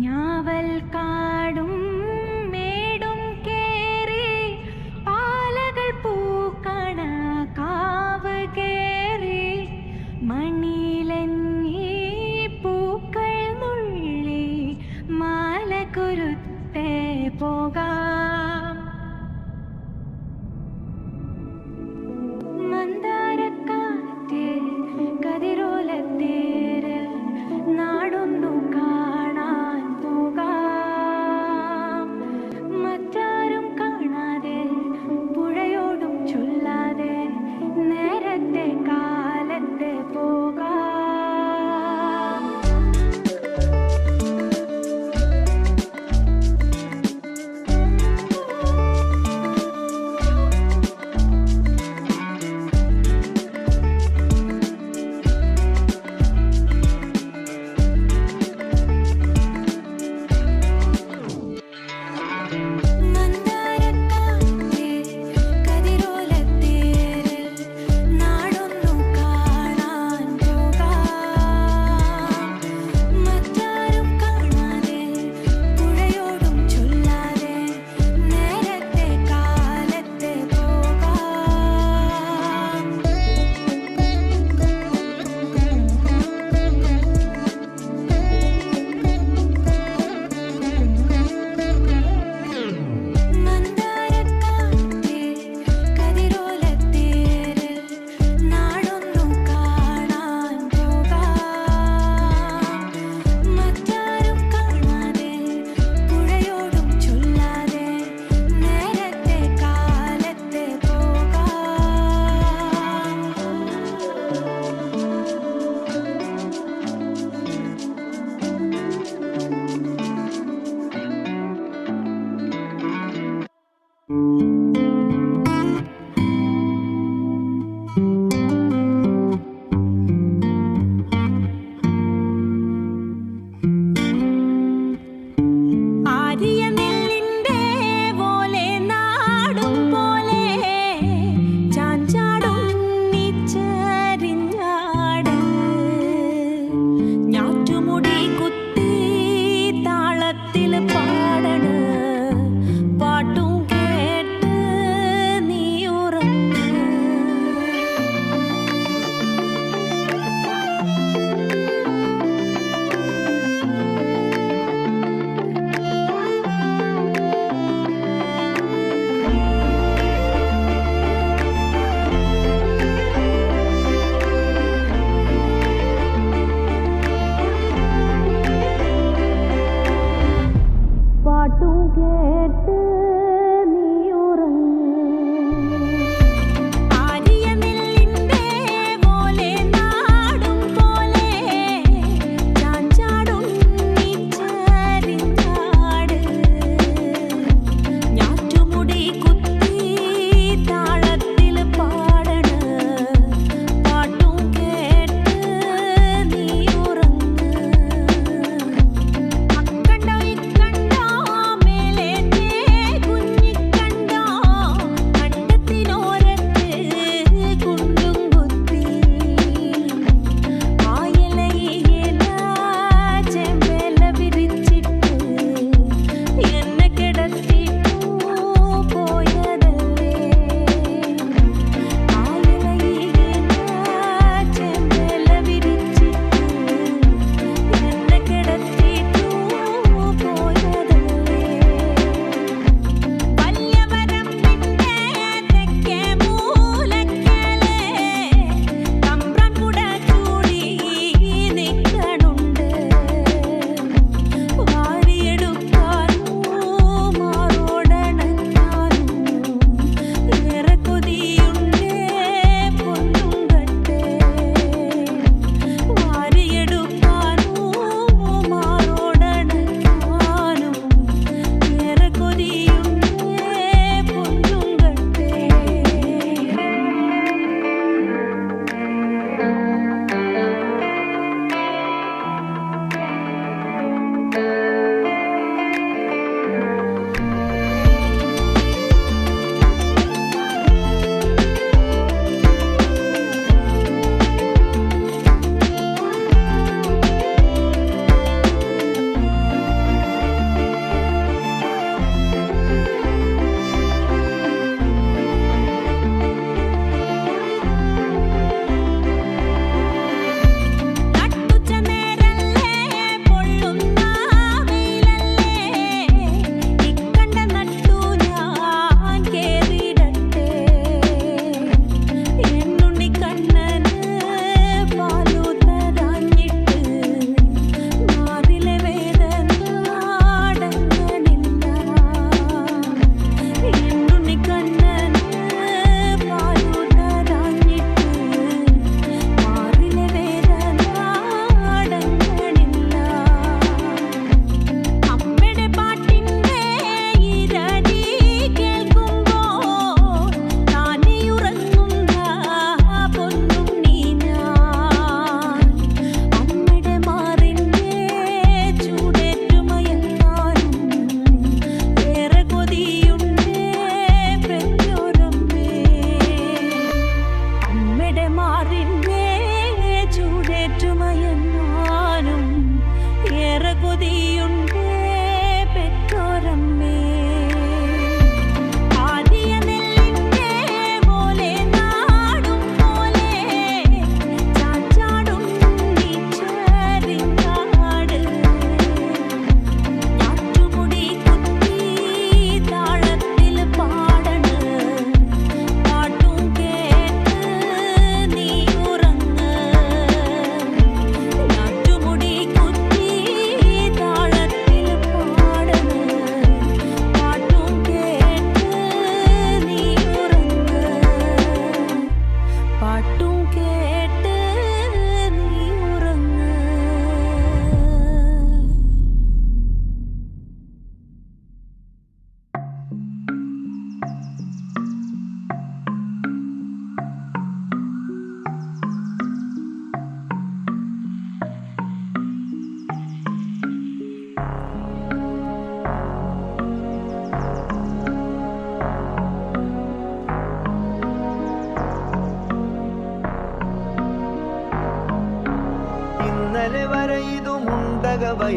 ഞാവൽ കാടും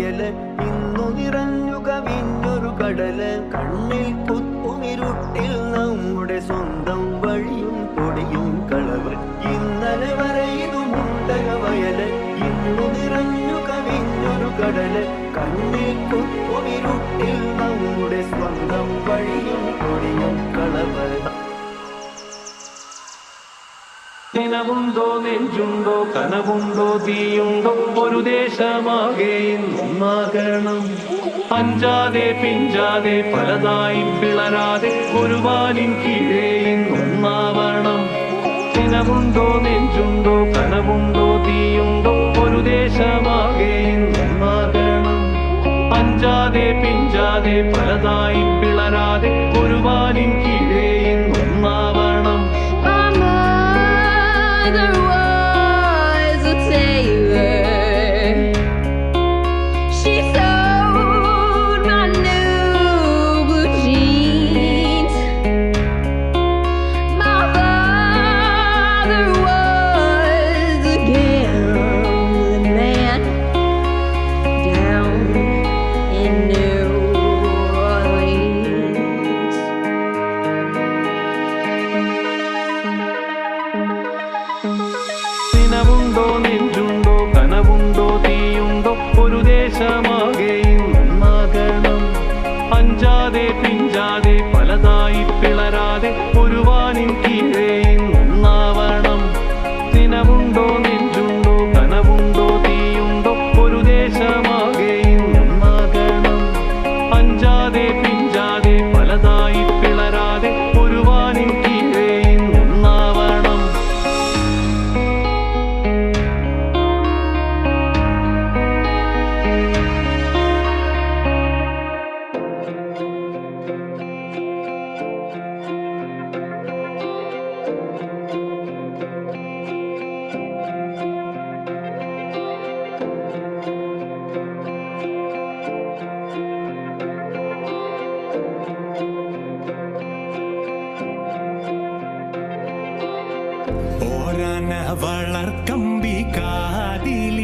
വയൽ ഇന്നു നിറഞ്ഞു കവിഞ്ഞൊരു കടൽ കണ്ണിൽ കുത്തുമിരുട്ടിൽ നമ്മുടെ സ്വന്തം ദിനമുണ്ടോ നെഞ്ചുണ്ടോ? കനവുണ്ടോ തീയുണ്ടോ? ഒരു ദേശമാകെ ഇന്നൊന്നാകണം അഞ്ചാതെ പിഞ്ചാതെ പലതായി പിളരാതെ കുരുവാനും കീഴേ ഇന്നൊന്നാവണം ദിനമുണ്ടോ നെഞ്ചുണ്ടോ? കനവുണ്ടോ തീയുണ്ടോ? ഒരു ദേശമാകെ ഇന്നൊന്നാകണം അഞ്ചാതെ പിഞ്ചാതെ പലതായി വളർക്കമ്പി കാതിൽ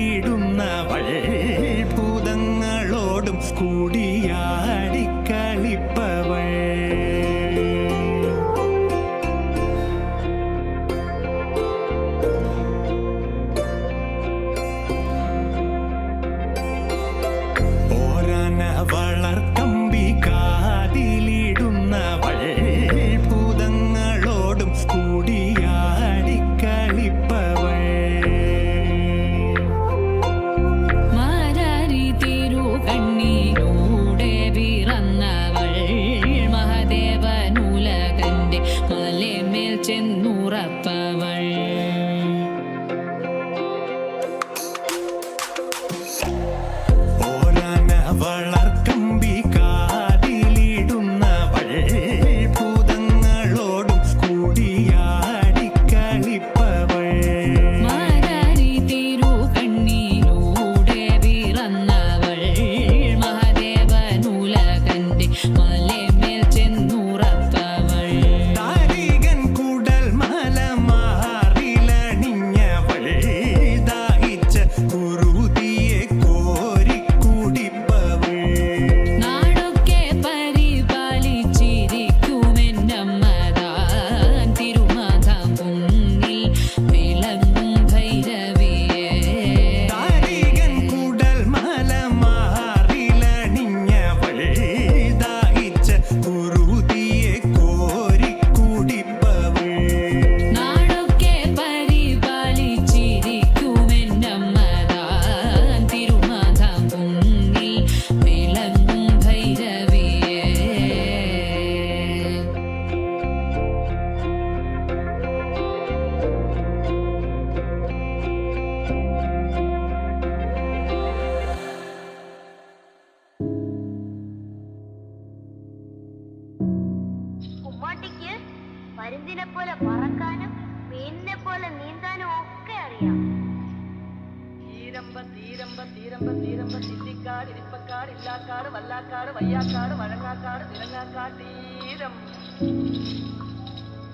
காடு இனிப்பக்காடு இல்லாக்காடு வல்லாக்காடு வையாக்காடு வழங்காக்காடு விலங்காக்காடு தீரம்.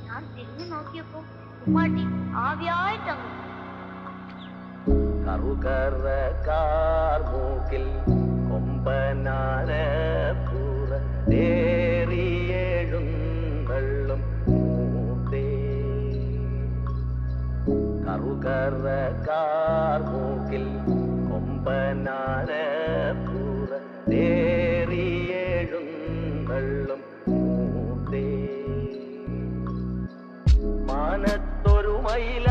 நான் திரும்பி நோக்கியப்போ உமாட்டி ஆவியாயிட்டாங்க கருகர கார் மூக்கில் கொம்பனார கூற தேறி எழுந்தள்ளும் மூத்தே. கருகர கார் மூக்கில் கொம்பனார നേറിയെഴുന്തള്ളും മൂത്തേ മാനത്തൊരു മൈല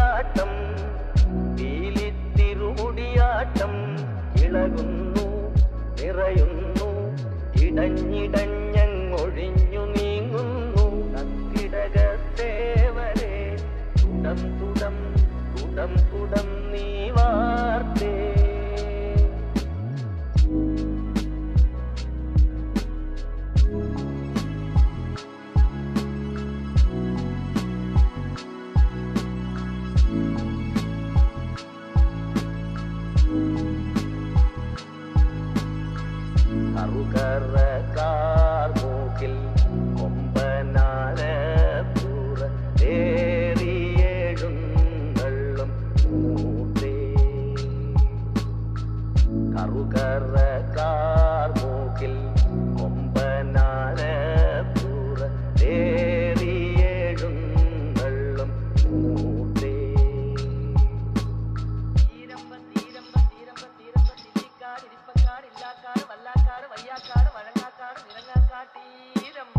வல்லாக்காடு வல்லாக்காடு வையாக்காடு வழங்காக்காடு விலங்காக்கா தீரம்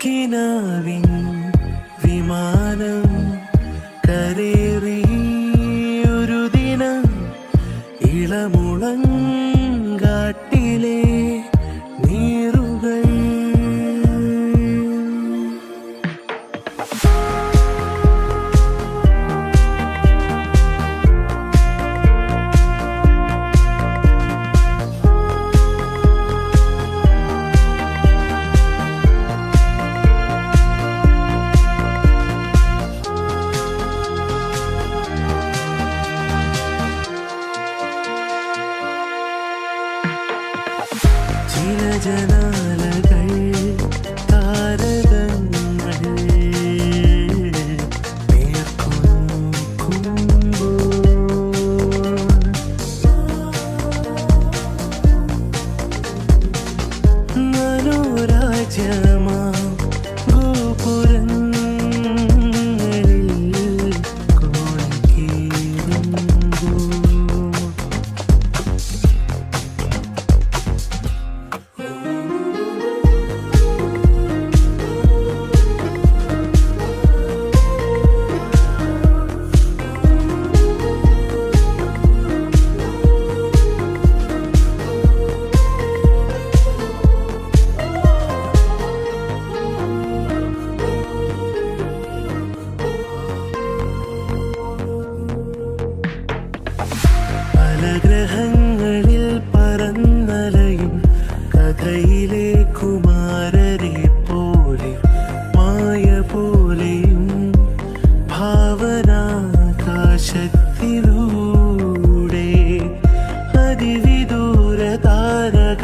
கினார்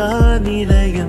காநிலைய?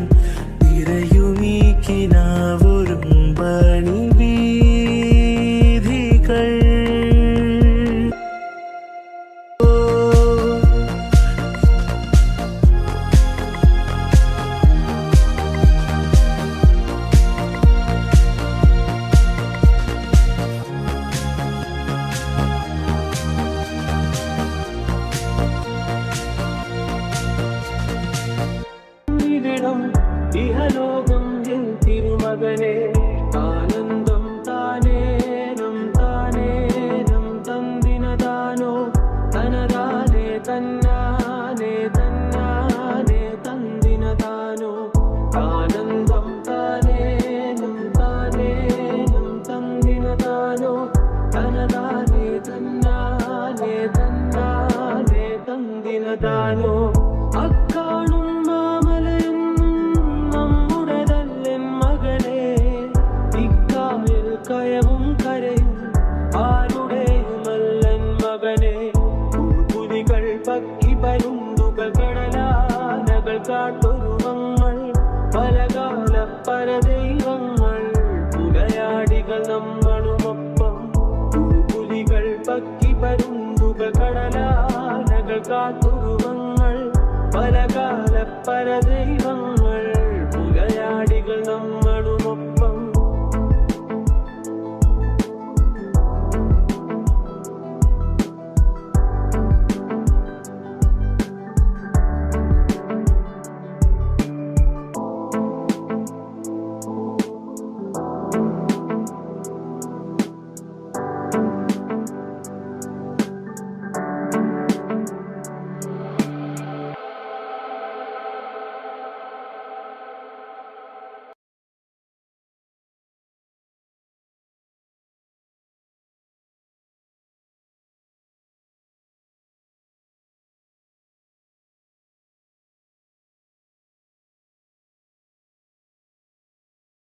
covenant. i gotta do.